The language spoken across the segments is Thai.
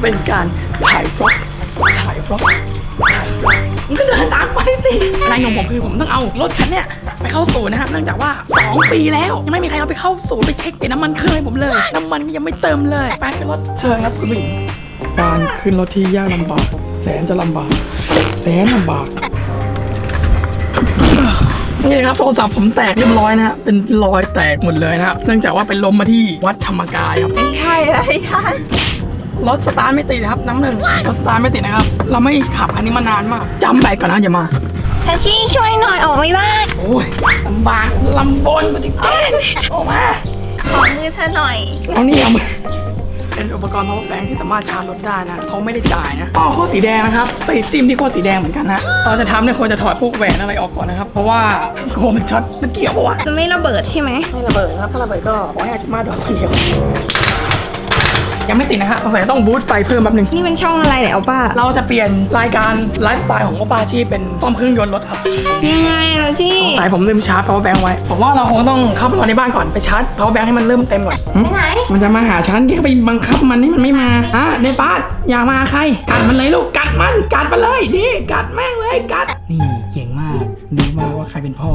จะเป็นการถ่ายบล็อกถ่ายบล็อกถ่ายบล็อกมันก็เดินตามไปสิอะไรของผมคือผมต้องเอารถคันเนี้ยไปเข้าศูนย์นะครับเนื่องจากว่า 2 ปีแล้ว ยังไม่มีใครเอาไปเข้าศูนย์ไปเช็คเปลี่ยนน้ำมันเครื่องให้ผมเลย น้ำมันยังไม่เติมเลยไปขึ้นรถเชิญครับคุณผู้หญิงการขึ้นรถที่ยากลำบาก แสนจะลำบาก แสนลำบากนี่ครับโทรศัพท์ผมแตกเรียบร้อยนะฮะเป็นรอยแตกหมดเลยนะครับเนื่องจากว่าเป็นลมมาที่วัดธรรมกายครับ ไม่ใช่อะไรท่าน รถสตาร์ทไม่ติดนะครับน้ำหนึ่งรถสตาร์ทไม่ติดนะครับ เราไม่ขับคันนี้มานานมากจำแบตก่อนนะอย่ามาทาชิช่วยหน่อยออกไม่ได้โอ้ยลำบากลำบนมาจริงๆออกมาขอมือเธอหน่อยแล้วนี่เอามาเป็นอุปกรณ์ power bank ที่สามารถชาร์จรถได้นะเขาไม่ได้จ่ายนะอ๋อข้อสีแดงนะครับไปจิ้มที่ข้อสีแดงเหมือนกันนะตอนจะทำเนี่ยควรจะถอดพวกแหวนอะไรออกก่อนนะครับ เพราะว่ากลัวมันช็อตมันเกี่ยวปะวะจะไม่ระเบิดใช่ไหมไม่ระเบิดนะครับถ้าระเบิดก็ขอให้อาจุมาโดนคนเดียว ยังไม่ติดนะฮะสงสัยต้องบูตไฟเพิ่มแป๊บหนึง นี่เป็นช่องอะไรเนี่ยเอาป้าเราจะเปลี่ยนรายการไลฟ์สไตล์ของโอปาที่เป็นซ่อมเครื่องยนต์รถครับยังไงล่ะที่สงสัยผมลืมชาร์จ power bank ไว้ ผมว่าเราคงต้องเข้าไปรอในบ้านก่อนไปชาร์จ power bank ให้มันเริ่มเต็มก่อนหึไปไหน มันจะมาหาฉันที่ไปบังคับมันนี่มันไม่มาฮะในบ้านอย่ามาใครกัดมันเลยลูกกัดมันกัดมันเลยดิกัดแม่งเลยกัดนี่เก่งมาก รู้มากว่าใครเป็นพ่อ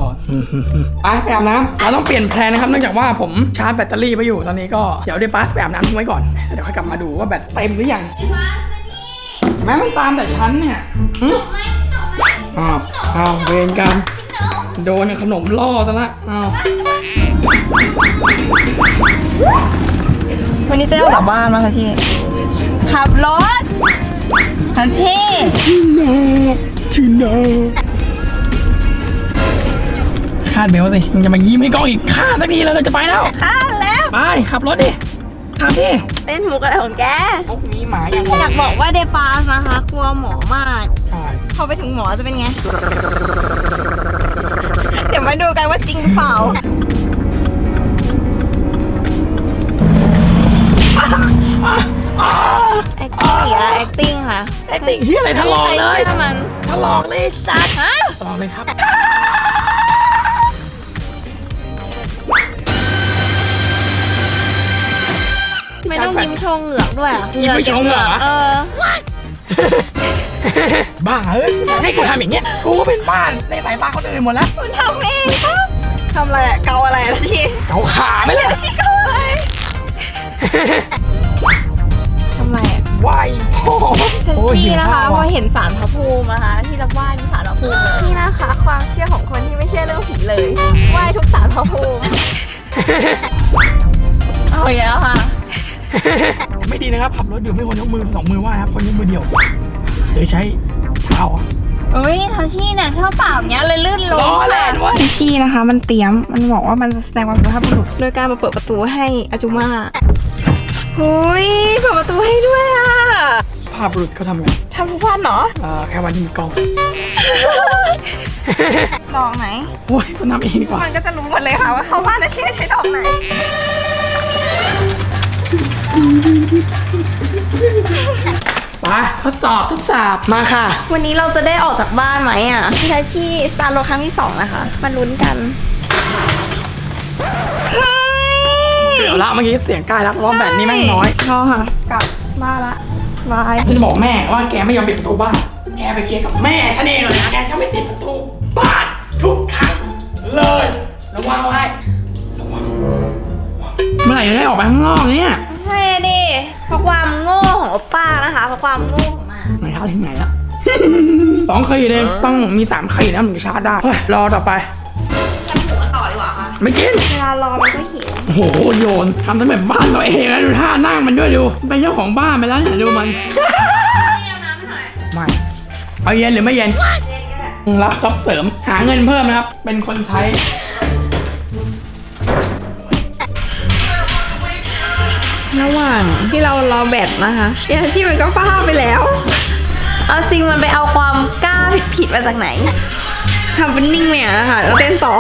ไปไปอาบน้ำเราต้องเปลี่ยนแพลนนะครับเนื่องจากว่าผมชาร์จแบตเตอรี่ไปอยู่ตอนนี้ก็เดี๋ยวเดบัสไปอาบน้ำทิ้งไว้ก่อนเดี๋ยวค่อยกลับมาดูว่าแบตเต็มหรือยังแม่มันตามแต่ฉันเนี่ยหึอ้าวอ้าวเวรกรรมโดนขนมล่อซะละอ้าววันนี้เจ๊ออกจากบ้านมาค่ะที่ขับรถทันที่ชินา คาดเบลสิมึงจะมายิ้มให้กล้องอีกคาดสักทีแล้วเราจะไปแล้วข้าแล้ว ไปขับรถดิขับดิเต้นมุกอะไรของแกพวกนี้หมายังอยากบอกว่าเดปาสนะคะ กลัวหมอมาก ใช่พอไปถึงหมอจะเป็นไง เดี๋ยวมาดูกันว่าจริงหรือเปล่าอ้า acting อีกแล้ว acting ค่ะไอ้ติ่งที่อะไรทะลอกเลย ใครชื่อมันทะลอกเลยสัตว์ฮะทะลอกเลยครับ ไม่ต้องยิ้มโชว์เหงือกด้วยอะยิ้มไม่โชว์เหงือกเหรอ เออ บ้าเอ้ยให้กูทำอย่างเงี้ยกูก็เป็นบ้านในสายตาคนอื่นหมดแล้วคุณทำเองครับทำอะไรอะเกาอะไรอะทีเขาขาไม่เลยชิเกาอะไรทำไมอะไหวพ่อทันโอ้ยทีหิวนะคะข้าวพออะเห็นสารพระภูมินะคะ ที่จะไหว้ที่สารพระภูมิเลยนี่นะคะ ความเชื่อของคนที่ไม่เชื่อเรื่องผีเลยไหว้ทุกสารพระภูมิเอาอีกแล้วค่ะแต่ ไม่ดีนะครับขับรถอยู่ไม่ควรยกมือสองมือไหว้ครับควรยกมือเดียวหรือใช้เท้าอะเอ้ยทัชชี่เนี่ยชอบเปล่าอย่างเงี้ยเลยลื่นล้มล้อเล่นเว้ยทัชชี่นะคะ มันเตรียม มันบอกว่ามันจะแสดงความสุภาพบุรุษโดยการมาเปิดประตูให้อาจุมาหุยเปิดประตูให้ด้วยอะภาพบุรุษเขาทำไงทำทุกวันเหรอเอ่อแค่วันที่มีกล้องดอกไหน โอ้ยก็ทำเองดีกว่า มันก็จะรู้หมดเลยค่ะว่าเขาบ้านทัชชี่ใช้ดอกไหน ไปทดสอบทดสอบมาค่ะ วันนี้เราจะได้ออกจากบ้านไหมอะพี่ทัชชี่สตาร์ทรถครั้งที่สองนะคะ มาลุ้นกันเฮ้ยเดี๋ยวละเมื่อกี้เสียงใกล้แล้วเพราะว่าแบตนี่แม่งน้อยพอค่ะ กลับบ้านละบายฉันจะบอกแม่ว่าแกไม่ยอมปิดประตูบ้าน แกไปเคลียร์กับแม่ฉันเองเลยนะแกฉันไม่ติดประตูบ้านทุกครั้งเลยระวังไว้ระวังระวังเมื่อไหร่จะได้ออกไปข้างนอกเนี่ยใช่ ดิเพราะความโง่ของโอป้านะคะเพราะความโง่ของมาไหนเท้าถึงไหนละสองขีดเองต้องมีสามขีดนะถึงจะชาร์จได้เฮ้ยรอต่อไปทำหมูกันต่อดีกว่าค่ะไม่กิน เวลารอมันก็หิวโอ้โหโยนทำตั้งแบบบ้านเราเองแล้วดูท่านั่งมันด้วยดูเป็นเจ้าของบ้านไปแล้วเนี่ยดูมันไม่เอาเย็นหรือไม่เย็นรับจ็อบเสริมหาเงินเพิ่มนะครับ เป็นคนใช้ ระหว่างที่เรารอแบตนะคะเดี๋ยวที่มันก็ฟ้าไปแล้ว เอาจริงมันไปเอาความกล้าผิดๆมาจากไหนทำเป็นนิ่งไปอย่างนั้นค่ะแล้วเต้นต่อ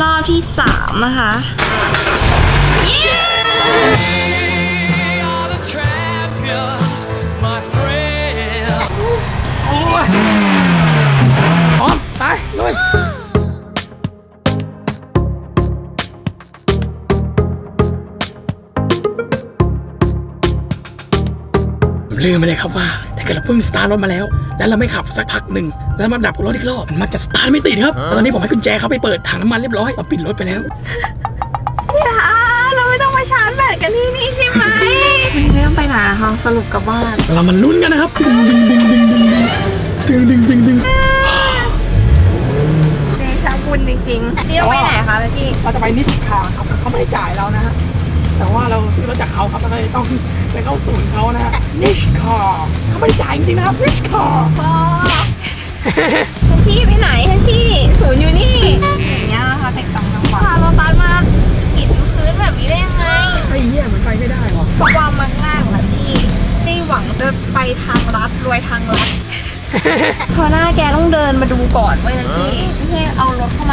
รอบที่สามนะคะ are the มไปเลยครับว่าถ้าเกิดเราเพิ่งสตาร์ทรถมาแล้ว แล้วเราไม่ขับสักพักหนึ่งแล้วมาดับรถอีกรอบมันมักจะสตาร์ทไม่ติดครับแล้วตอนนี้ผมให้กุญแจเขาไปเปิดถังน้ำมันเรียบร้อยเราปิดรถไปแล้วอย่าเราไม่ต้องมาชาร์จแบตกันที่นี่ใช่ไหมไม่ต้องไปไหนคะสรุปกลับบ้านเรามาลุ้นกันนะครับดึงดึงดึงดึงดึงดึงดึงเดชาบุญจริงๆนี่เราไปไหนคะพี่เราจะไปนิชคาครับเขาไม่ได้จ่ายเรานะฮะ แต่ว่าเราซื้อรถจากเขาครับเราเลยต้องไปเข้าศูนย์เขานะฮะนิชคาเขาไม่ได้จ่ายจริงๆนะครับนิชคาพ่อแทชชี่ไปไหนแทชชี่ศูนย์อยู่นี่ อย่างเงี้ยนะคะเด็กต่างจังหวัดพาโรตัสมาหินพื้นแบบนี้ได้ยังไงไอ้เหี้ยเหมือนไปไม่ได้ว่ะความมักง่ายของแทชชี่ที่หวังจะไปทางรัดรวยทางรัดเพราะหน้าแกต้องเดินมาดูก่อนเว้ยแทชชี่ไ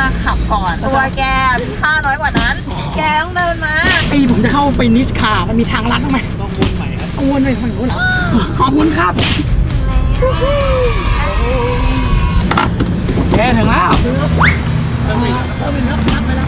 ม่ใช่เอารถเข้ามาขับก่อน ตัวแกมีค่าน้อยกว่านั้น แกต้องเดินมา ไอ้ผมจะเข้าไปนิชคา มันมีทางลัดทำไมต้องวนใหม่ครับต้องวนไปฝั่งนู้นเหรอขอบคุณครับแกถึงแล้วถึงแล้วเติมอีกเติมอีกครับนับไปแล้ว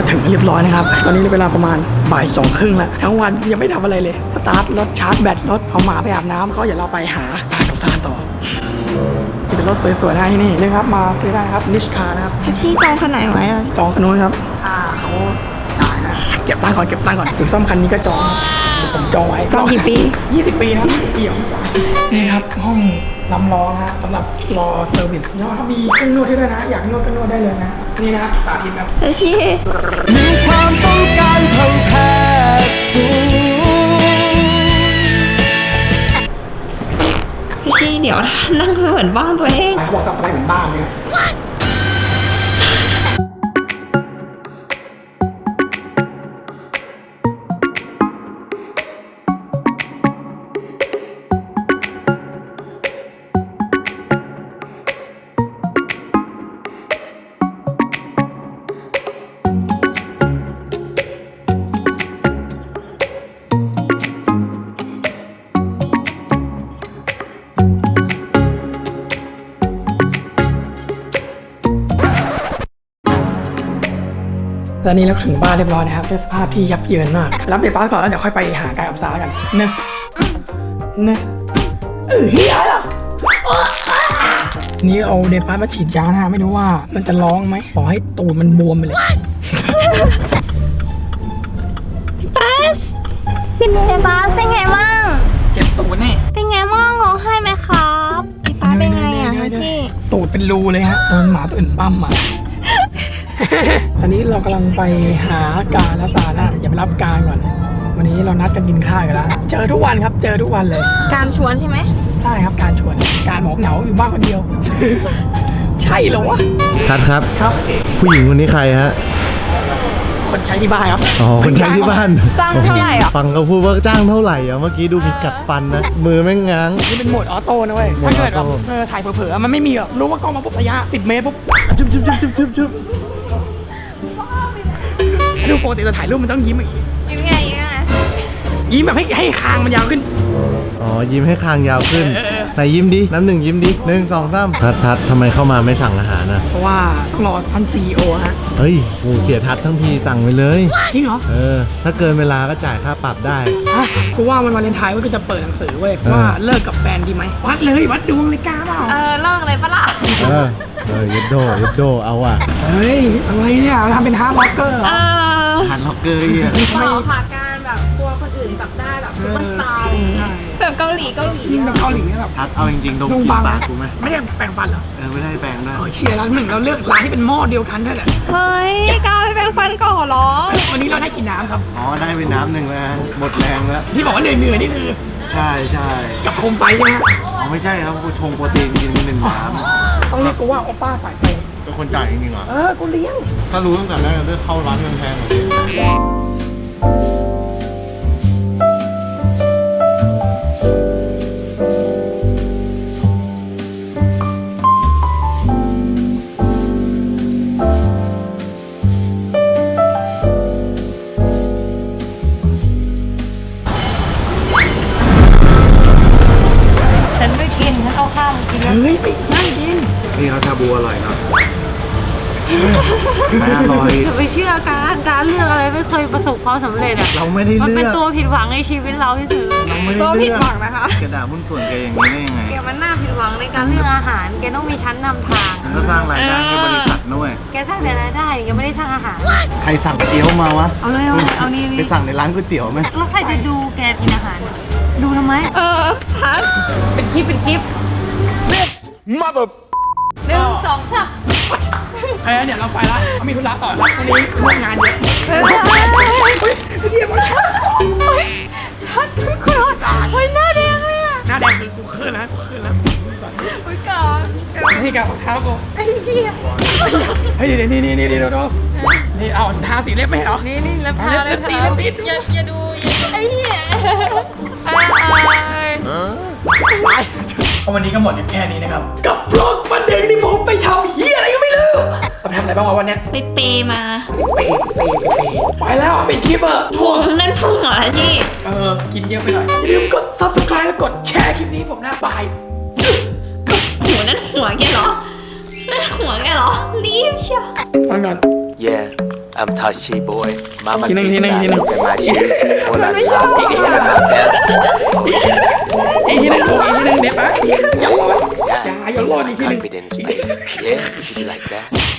ก็ถึงเรียบร้อยนะครับ ตอนนี้เวลาประมาณบ่ายสองครึ่งแล้วทั้งวันยังไม่ทำอะไรเลย สตาร์ทรถชาร์จแบตรถเอาหมาไปอาบน้ำเขาอย่าเราไปหาทานกับซานต่อมีแต่รถสวยๆนะที่นี่นะครับ มาซื้อได้นะครับนิชคานะครับแทชชี่จองคันไหนไว้อะจองคันนู้นครับอ่าเขาจ่ายนะเก็บตังค์ก่อนเก็บตังค์ก่อนถึงซ่อมคันนี้ก็จองครับผมจองไว้จองกี่ปี 20 ปีนะเกี่ยวนี่ครับห้อง ลำรองนะฮะสำหรับรอเซอร์วิสแล้วเขามีเครื่องนวดให้ด้วยนะ อยากนวดก็นวดได้เลยนะ นี่นะสาธิตครับแทชชี่มีความต้องการทางแพทย์สูงแทชชี่เดี๋ยวนั่งเหมือนบ้านตัวเองเขาบอกกลับไปเหมือนบ้านเลย อนนี้เราถึงบ้านเรียบร้อยนะครับด้วยสภาพที่ยับเยินมาก รับเด็กป้าก่อนแล้วเดี๋ยวค่อยไปหากายกับซาแล้วกันเนอะเนอะเออเฮียเหรอนี่เอาเดป้ามาฉีดยานะไม่รู้ว่ามันจะร้องไหมขอให้ตูดมันบวมไปเลยบัสเป็นไงบัสเป็นไงบ้าง เจ็บตูดแน่เป็นไงบ้างร้องไห้ไหมครับพี่ป้าเป็นไงอะแทชชี่ตูดเป็นรูเลยฮะโดนหมาตัวอื่นปั้มมา ตอนนี้เรากำลังไปหาการและซานะอย่าไปรับการก่อน วันนี้เรานัดกันกินข้าวกันแล้ว เจอทุกวันครับ เจอทุกวันเลย การชวนใช่ไหม ใช่ครับการชวน การบอกเหงาอยู่บ้านคนเดียว ใช่เหรอวะ ทัดครับ ครับ ผู้หญิงคนนี้ใครฮะ คนใช้ที่บ้านครับอ๋อ คนใช้ที่บ้านจ้างเท่าไหร่อะ ฟังเขาพูดว่าจ้างเท่าไหร่อะ เมื่อกี้ดูมีกัดฟันนะ มือแม่งง้าง นี่เป็นโหมดออโต้นะเว้ยโหมถ้าดเกิดแบบออโต้เออถ่ายเผลอๆ มันไม่มีแบบรู้ว่ากล้องมาปุ๊บระยะ10 เมตรปุ๊บชุบชุบชุบชุบชุบ ชุบดูปกติเราถ่ายรูปมันต้องยิ้มอย่างนี้ยังไงยังไงยิ้มแบบให้ให้คางมันยาวขึ้น อ๋อ ยิ้มให้คางยาวขึ้น เออเออไหนยิ้มดิ น้ำหนึ่งยิ้มดิหนึ่งสองสามทัดทัดทำไมเข้ามาไม่สั่งอาหารอะ เพราะว่าต้องรอท่านซีโอฮะเฮ้ยโหเสียทัดทั้งทีสั่งไปเลย จริงเหรอเออ ถ้าเกินเวลาก็จ่ายค่าปรับได้ อะกูว่ามันวาเลนไทน์เว่าก็จะเปิดหนังสือเว้ยเออว่าเลิกกับแฟนดีไหมวัดเลยวัดดวงเลยกล้าเปล่าเออเลิกเลยปะล่ะเออ เออยัดโดยัดโดเอาอะ เฮ้ยอะไรเนี่ยทำเป็นฮาร์ดล็อกเกอร์เหรเอออ หันล็อกเกอร์อะเปล่าค่ะการแบบกลัวคนอื่นจับได้แบบซุปเปอร์สตาร์อะไรอย่างเงี้ยแบบเกาหลีเกาหลียิ่งแบบเกาหลีแบบทัดเอาจริงๆดมดงกลินบางปากกูไหมไม่ได้แปรงฟันเหรอเออไม่ได้แปลงด้วยเออเชียร์ร้านหนึ่งเราเลือกร้านที่เป็นหม้อเดียวกันนั่นแหละเฮ้ยก้าวไปแปรงฟันก่อนเหรอวันนี้เราได้กินน้ำครับอ๋อได้ไปน้ำหนึ่งแล้วหมดแรงแล้วที่บอกว่าเหนื่อยเหนื่อยๆนี่คือใช่ใช่กับโคมไฟใช่ไหมฮะอ๋อไม่ใช่ครับกูชงโปรตีนกินไปหนึ่งน้ำต้องเรียกกูว่าโอป้าสายเปย์เป็นคนจ่ายจริงๆเหรอเออกูเลี้ยงถ้ารู้ตั้งแต่แรกเลือกเข้าร้านแพงๆแบบนี้ ฉันไปกินฉันเอาข้าวมากินแล้ว เฮ้ยไปนั่งกินนี่เขาชาบูอร่อยเนาะ ไม่อร่อย อย่าไปเชื่อการการเลือกอะไรไม่เคยประสบความสำเร็จอะเราไม่ได้มันเลืเป็นอกตัวผิดหวังในชีวิตเราที่สุดเราไม่ได้ตัวผิเลืดอกหวังนะคะแกด่าหุ้นส่วนแกอย่างนี้ได้ยังไงแกมันน่าผิดหวังในการเลือกอาหาร แกต้องมีชั้นนำทางฉันก็สร้างรายได้ให้บริษัทด้วยแกสร้างแต่รายได้แกไม่ได้สร้างอาหาร ใครสั่งเกี๊ยวมาวะเอาเลยเอาเลยเอานี่ไปนี่สั่งในร้านก๋วยเตี๋ยวไหมแล้วใครจะดูแกกินอาหาร ดูทำไม เออพัดเป็นคลิปเป็นคลิป This mother หนึ่งสองสามเอ้ยเดี๋ยวเราไปละเขามีธุระต่อรับวันนี้เรื่องงานเยอะเฮ้ยเดี๋ยวมาคุณรอดเฮ้ยหน้าแดงเลยอะหน้าแดงคือกูขึ้นแล้วกูขึ้นแล้วอุ้ยก่อนนี่กับรองเท้ากูไอ้เหี้ยเฮ้ยเดี๋ยวนี่นี่นี่นี่เดี๋ยวดูนี่เอาทาสีเล็บไหมเหรอนี่นี่แล้วเอาพาเล็บเลยเล็บตีเล็บตีอย่าอย่าดูอย่าไอ้เหี้ยไป วันนี้ก็หมดแค่นี้นะครับ กับ vlog วันหนึ่งที่ผมไปทำเฮียอะไรก็ไม่รู้เราไปทำอะไรบ้างวะวันเนี้ยไปเปย์มาเปย์เปย์เปย์เปย์ไปแล้วปิดคลิปเออะพุงนั่นพุงเหรอที่เออ กินเยอะไปหน่อยอย่าลืมกด subscribe และกดแชร์คลิปนี้ผมหน้าบายหัวนั่นหัวแกเหรอนั่นหัวแกเหรอรีบเชียวฟังก่อน Yeah I'm touchy boy Mama ทีหนึ่งทีหนึ่งทีหนึ่ง look at my shoes Oh la la Look at my belt อีกทีหนึงถูกอีกทีหนึงเดี๋ยวไปอย่าร้อน Yeah อย่าอย่าร้อนอีก my ทีหนึง confidence face Yeah you should be like that